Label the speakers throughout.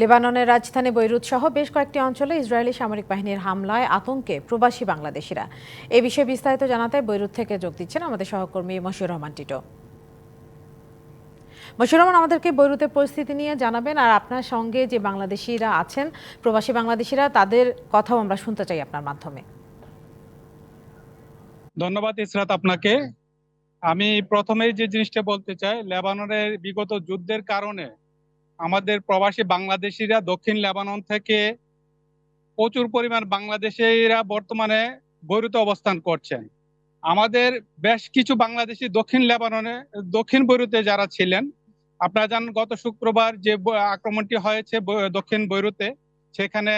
Speaker 1: লেবাননের রাজধানী বৈরুত সহ বেশ কয়েকটি অঞ্চলে ইসরায়েলি সামরিক বাহিনীর হামলায় আতঙ্কে প্রবাসী বাংলাদেশিরা। এ বিষয়ে বিস্তারিত জানাতে বৈরুত থেকে যোগ দিচ্ছেন আমাদের সহকর্মী মশিউর রহমান টিটো। মশিউর রহমান, আমাদেরকে বৈরুতের পরিস্থিতি নিয়ে জানাবেন আর আপনার সঙ্গে যে বাংলাদেশিরা আছেন, প্রবাসী বাংলাদেশিরা, তাদের কথাও আমরা শুনতে চাই আপনার মাধ্যমে।
Speaker 2: ধন্যবাদ ইসরাত আপনাকে। আমি প্রথমেই যে জিনিসটা বলতে চাই, লেবাননের বিগত যুদ্ধের কারণে আমাদের প্রবাসী বাংলাদেশিরা দক্ষিণ লেবানন থেকে প্রচুর পরিমাণ বাংলাদেশিরা বর্তমানে বৈরুতে অবস্থান করছেন। আমাদের বেশ কিছু বাংলাদেশি দক্ষিণ লেবাননে, দক্ষিণ বৈরুতে যারা ছিলেন, আপনারা জানেন গত শুক্রবার যে আক্রমণটি হয়েছে দক্ষিণ বৈরুতে, সেখানে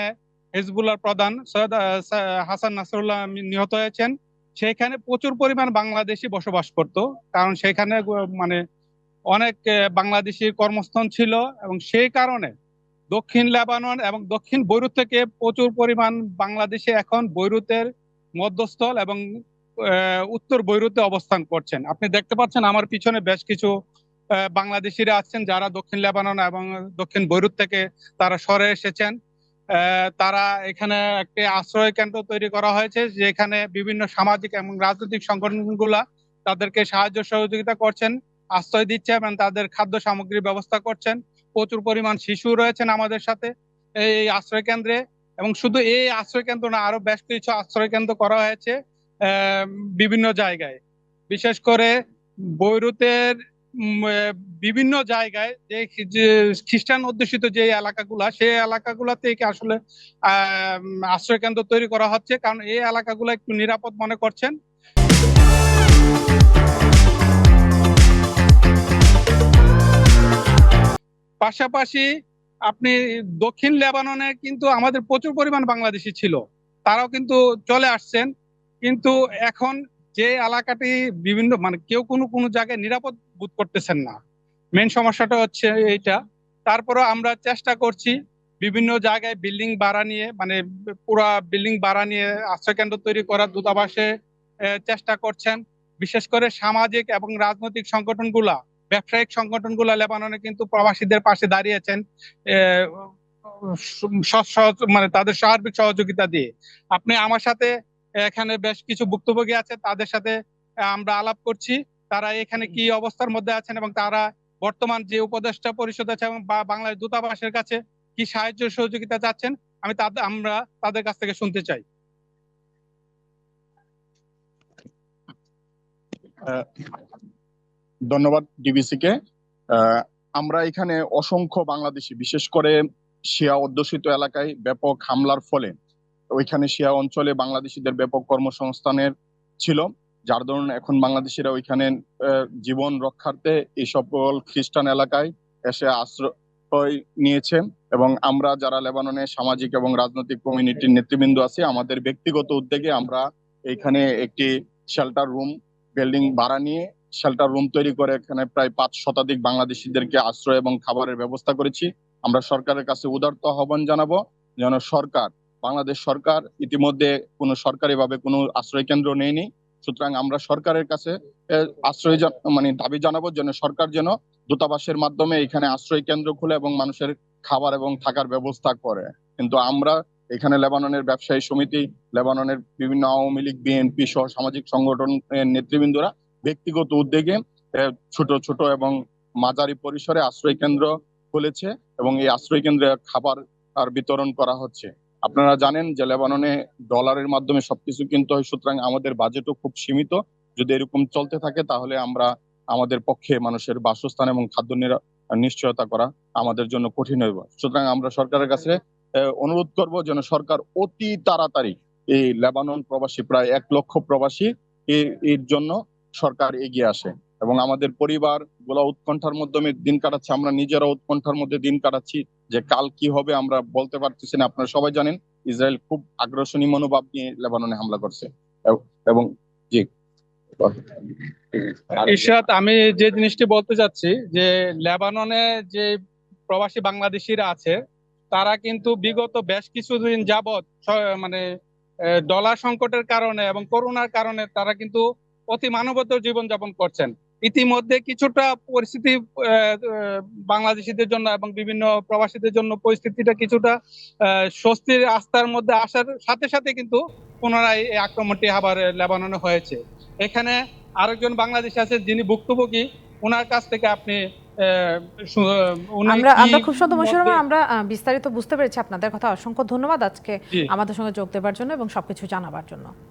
Speaker 2: হিজবুল্লাহ প্রধান সৈয়দ হাসান নাসরুল্লাহ নিহত হয়েছেন। সেখানে প্রচুর পরিমাণ বাংলাদেশি বসবাস করত, কারণ সেখানে মানে অনেক বাংলাদেশির কর্মস্থল ছিল এবং সেই কারণে দক্ষিণ লেবানন এবং দক্ষিণ বৈরুত থেকে প্রচুর পরিমাণ বাংলাদেশে এখন বৈরুতের মধ্যস্থল এবং উত্তর বৈরুতে অবস্থান করছেন। আপনি দেখতে পাচ্ছেন আমার পিছনে বেশ কিছু বাংলাদেশিরা আছেন যারা দক্ষিণ লেবানন এবং দক্ষিণ বৈরুত থেকে তারা সরে এসেছেন। তারা এখানে একটি আশ্রয় কেন্দ্র তৈরি করা হয়েছে যেখানে বিভিন্ন সামাজিক এবং রাজনৈতিক সংগঠনগুলা তাদেরকে সাহায্য সহযোগিতা করছেন। আশ্রয় দিচ্ছে এবং তাদের খাদ্য সামগ্রীর ব্যবস্থা করছেন। প্রচুর পরিমাণ শিশু রয়েছেন আমাদের সাথে এই আশ্রয় কেন্দ্রে এবং শুধু এই আশ্রয় কেন্দ্র না, আরও বেশ কিছু আশ্রয় কেন্দ্র করা হয়েছে বিভিন্ন জায়গায়। বিশেষ করে বৈরুতের বিভিন্ন জায়গায় যে খ্রিস্টান অধ্যুষিত যে এলাকাগুলা, সেই এলাকাগুলা থেকে আসলে আশ্রয় কেন্দ্র তৈরি করা হচ্ছে? কারণ এই এলাকাগুলো একটু নিরাপদ মনে করছেন। পাশাপাশি আপনি দক্ষিণ লেবাননে কিন্তু আমাদের প্রচুর পরিমাণ বাংলাদেশি ছিল। তারাও কিন্তু চলে আসছেন। কিন্তু এখন যে এলাকাটি বিভিন্ন মানে কেউ কোনো কোনো জায়গায় নিরাপদ বোধ করতেছেন না। মেন সমস্যাটা হচ্ছে এইটা। তারপরে আমরা চেষ্টা করছি বিভিন্ন জায়গায় বিল্ডিং ভাড়া নিয়ে মানে পুরা বিল্ডিং ভাড়া নিয়ে আশ্রয়কেন্দ্র তৈরি করার দূতাবাসে চেষ্টা করছেন। বিশেষ করে সামাজিক এবং রাজনৈতিক সংগঠনগুলা ব্যবসায়িক সংগঠনগুলা লেবাননে কিন্তু প্রবাসীদের পাশে দাঁড়িয়েছেন আহ, মানে তাদের সার্বিক সহযোগিতা দিয়ে। আপনি আমার সাথে এখানে বেশ কিছু ভুক্তভোগী আছে তাদের সাথে আমরা আলাপ করছি। তারা এখানে কি অবস্থার মধ্যে আছেন এবং তারা বর্তমান যে উপদেষ্টা পরিষদ আছে এবং বাংলাদেশ দূতাবাসের কাছে কি সাহায্য সহযোগিতা চাচ্ছেন আমি তাদের আমরা তাদের কাছ থেকে শুনতে চাই।
Speaker 3: ধন্যবাদ ডিবিসি কে। আহ, আমরা এখানে অসংখ্য বাংলাদেশি বিশেষ করে শিয়া অধ্যুষিত এলাকায় ব্যাপক হামলার ফলে ওইখানে শিয়া অঞ্চলে বাংলাদেশিদের ব্যাপক কর্মসংস্থানের ছিল যার ধরুন এখন বাংলাদেশিরা ওইখানে জীবন রক্ষার্থে এই সকল খ্রিস্টান এলাকায় এসে আশ্রয় নিয়েছে এবং আমরা যারা লেবাননে সামাজিক এবং রাজনৈতিক কমিউনিটির নেতৃবৃন্দ আছি আমাদের ব্যক্তিগত উদ্যোগে আমরা এখানে একটি শেল্টার রুম বিল্ডিং ভাড়া নিয়ে শেল্টার রুম তৈরি করে এখানে প্রায় পাঁচ শতাধিক বাংলাদেশিদেরকে আশ্রয় এবং খাবারের ব্যবস্থা করেছি। আমরা সরকারের কাছে উদারত আহ্বান জানাব যেন সরকার, বাংলাদেশ সরকার ইতিমধ্যে কোনো সরকারিভাবে কোনো আশ্রয় কেন্দ্র নেয়নি। সুতরাং আমরা সরকারের কাছে আশ্রয় মানে দাবি জানাব যেন সরকার যেন দূতাবাসের মাধ্যমে এখানে আশ্রয় কেন্দ্র খুলে এবং মানুষের খাবার এবং থাকার ব্যবস্থা করে। কিন্তু আমরা এখানে লেবাননের ব্যবসায়ী সমিতি, লেবাননের বিভিন্ন আওয়ামী লীগ, বিএনপি সহ সামাজিক সংগঠনের নেতৃবৃন্দরা ব্যক্তিগত উদ্যোগে ছোট ছোট এবং মাঝারি পরিসরে আশ্রয় কেন্দ্র খুলেছে এবং এই আশ্রয় কেন্দ্রে খাবার আর বিতরণ করা হচ্ছে। আপনারা জানেন যে লেবাননে ডলারের মাধ্যমে সবকিছু কিনতে হয়, সুতরাং আমাদের বাজেটও খুব সীমিত। যদি এরকম চলতে থাকে, তাহলে আমরা আমাদের পক্ষে মানুষের বাসস্থান এবং খাদ্য নিশ্চয়তা করা আমাদের জন্য কঠিন হইব। সুতরাং আমরা সরকারের কাছে অনুরোধ করব যেন সরকার অতি তাড়াতাড়ি এই লেবানন প্রবাসী, প্রায় এক লক্ষ প্রবাসী এর জন্য সরকার এগিয়ে আসে এবং আমাদের পরিবারগুলা উৎকণ্ঠার মাধ্যমে দিন কাটাচ্ছে, আমরা নিজেরা উৎকণ্ঠার মধ্যে দিন কাটাচ্ছি যে কাল কি হবে আমরা বলতে পারতেছি না। আপনারা সবাই জানেন, ইসরায়েল খুব আগ্রাসনী মনোভাব নিয়ে লেবাননে হামলা করছে। এবং জি।
Speaker 2: আমি যে জিনিসটি বলতে চাচ্ছি যে লেবাননে যে প্রবাসী বাংলাদেশিরা আছে, তারা কিন্তু বিগত বেশ কিছুদিন যাবৎ মানে ডলার সংকটের কারণে এবং করোনার কারণে তারা কিন্তু অতি মানবতর জীবনযাপন করছেন। ইতিমধ্যে কিছুটা পরিস্থিতি বাংলাদেশিদের জন্য এবং বিভিন্ন প্রবাসীদের জন্য পরিস্থিতিটা কিছুটা স্বস্তির আস্থার মধ্যে আসার সাথে সাথে কিন্তু পুনরায় এই আক্রমণটি আবার লেবাননে হয়েছে। এখানে আরেকজন বাংলাদেশি আছে যিনি ভুক্তভোগী। ওনার কাছ থেকে আপনি আহ,
Speaker 1: আমরা আমরা খুব সুন্দর মশিউর আমরা বিস্তারিত বুঝতে পেরেছি আপনাদের কথা। অসংখ্য ধন্যবাদ আজকে আমাদের সঙ্গে যোগ দেওয়ার জন্য এবং সবকিছু জানাবার জন্য।